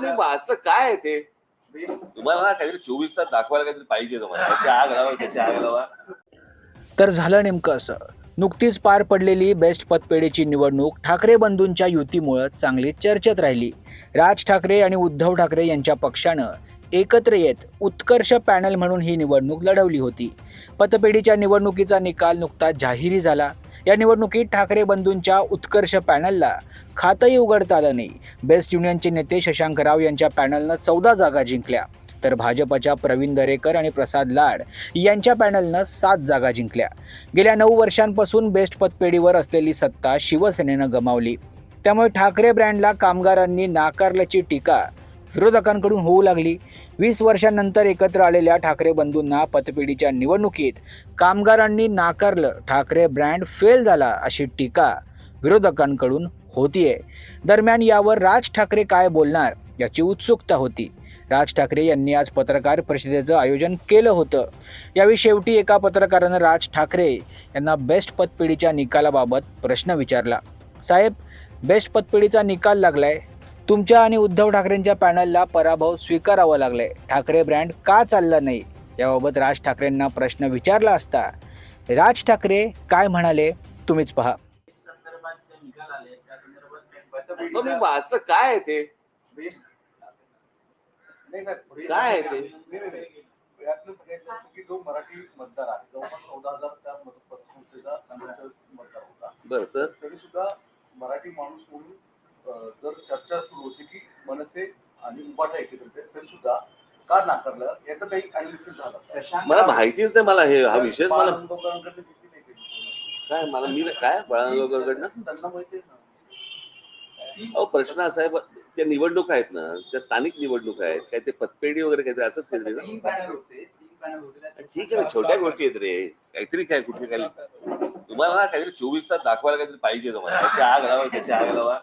मी वाचलं काय आहे ते? तुम्हाला ना काहीतरी चोवीस तास दाखवायला काहीतरी पाहिजे तुम्हाला त्याची आग लावा त्याची आग लावा. तर झालं नेमकं असं. नुकतीच पार पडलेली बेस्ट पतपेढीची निवडणूक ठाकरे बंधूंच्या युतीमुळं चांगली चर्चेत राहिली. राज ठाकरे आणि उद्धव ठाकरे यांच्या पक्षानं एकत्र येत उत्कर्ष पॅनल म्हणून ही निवडणूक लढवली होती. पतपेढीच्या निवडणुकीचा निकाल नुकताच जाहीर झाला. या निवडणुकीत ठाकरे बंधूंच्या उत्कर्ष पॅनलला खातंही उघडता आलं नाही. बेस्ट युनियनचे नेते शशांक राव यांच्या पॅनलनं चौदा जागा जिंकल्या. तर भाजपच्या प्रवीण दरेकर आणि प्रसाद लाड यांच्या पॅनलनं सात जागा जिंकल्या. गेल्या नऊ वर्षांपासून बेस्ट पतपेढीवर असलेली सत्ता शिवसेनेनं गमावली. त्यामुळे ठाकरे ब्रँडला कामगारांनी नाकारल्याची टीका विरोधकांकडून होऊ लागली. वीस वर्षांनंतर एकत्र आलेल्या ठाकरे बंधूंना पतपेढीच्या निवडणुकीत कामगारांनी नाकारलं. ठाकरे ब्रँड फेल झाला अशी टीका विरोधकांकडून होतीये. दरम्यान यावर राज ठाकरे काय बोलणार याची उत्सुकता होती. राज ठाकरे यांनी आज पत्रकार परिषदेचं आयोजन केलं होतं. यावेळी शेवटी एका पत्रकारानं राज ठाकरे यांना बेस्ट पतपेढीच्या निकालाबाबत प्रश्न विचारला. साहेब बेस्ट पतपेढीचा निकाल लागलाय. तुमच्या आणि उद्धव ठाकरेंच्या पॅनलला पराभव स्वीकारावा लागलाय. ठाकरे ब्रँड का चालला नाही? याबाबत राज ठाकरेंना प्रश्न विचारला असता राज ठाकरे काय म्हणाले तुम्हीच पहा. संदर्भात जे निकाल आले त्या संदर्भात काही मग मी वाचलं काय आहे ते? काय आहे ते? यातलं सगळ्यात जास्त की जो मराठी मतदार आहे जवळपास चौदा हजार त्या मत- पतसंस्थेचा काँग्रेसचा मतदार होता बरं तर? तरी सुद्धा मराठी माणूस म्हणून जर चर्चा सुरू होती की मनसे आणि उपाठा एकत्रित आहेत, तरी सुद्धा का नाकारलं? याचं काही अनालिसिस झालं मला माहितीच नाही मला हे हा विषयच मला. काय मला मी काय? बाळांगकडनं त्यांना माहिती आहे ना. अहो प्रश्न असा आहे त्या निवडणूक आहेत ना त्या स्थानिक निवडणूक आहेत काय ते पतपेढी वगैरे काहीतरी असंच काहीतरी ना? ठीक आहे ना छोट्या गोष्टी आहेत रे काहीतरी काय कुठे काय? तुम्हाला ना काहीतरी चोवीस तास दाखवायला काहीतरी पाहिजे तुम्हाला त्याची आग लावा त्याची आग लावा.